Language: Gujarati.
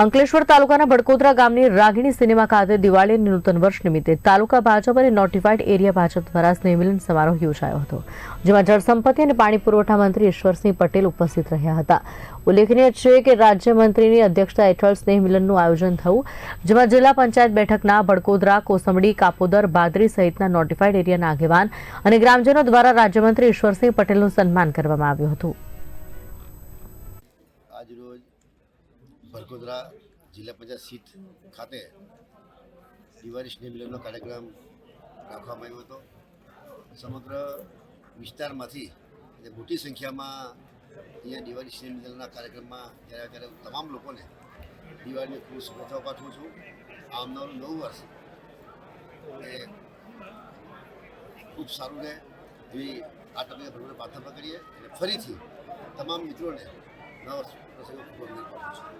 અંકલેશ્વર તાલુકાના બડકોદરા ગામની રાગીણી સિનેમા ખાતે દિવાળીની નૂતન વર્ષ નિમિત્તે તાલુકા ભાજપ અને નોટિફાઈડ એરિયા ભાજપ દ્વારા સ્નેહમિલન સમારોહ યોજાયો હતો, જેમાં જળસંપત્તિ અને પાણી પુરવઠા મંત્રી ઈશ્વરસિંહ પટેલ ઉપસ્થિત રહ્યા હતા. ઉલ્લેખનીય છે કે રાજ્યમંત્રીની અધ્યક્ષતા હેઠળ સ્નેહમિલનનું આયોજન થયું, જેમાં જિલ્લા પંચાયત બેઠકના બડકોદરા કોસંબડી કાપોદર, બાદરી સહિતના નોટિફાઈડ એરિયાના આગેવાન અને ગ્રામજનો દ્વારા રાજ્યમંત્રી ઈશ્વરસિંહ પટેલનું સન્માન કરવામાં આવ્યું હતું. બરકોદરા જિલ્લા પંચાયત સીટ ખાતે દિવાળી સ્નેહ મિલનનો કાર્યક્રમ રાખવામાં આવ્યો હતો. સમગ્ર વિસ્તારમાંથી અને મોટી સંખ્યામાં અહીંયા દિવાળી સ્નેહ મિલનના કાર્યક્રમમાં જ્યારે ત્યારે તમામ લોકોને દિવાળીની ખૂબ શુભેચ્છાઓ પાઠવું છું. આવનારું નવું વર્ષ એ ખૂબ સારું રહે એવી આ તબક્કે ભગવાનને પ્રાર્થના કરીએ અને ફરીથી તમામ મિત્રોને નવા વર્ષ પ્રસંગે ખૂબ અભિનંદન પાઠવું છું.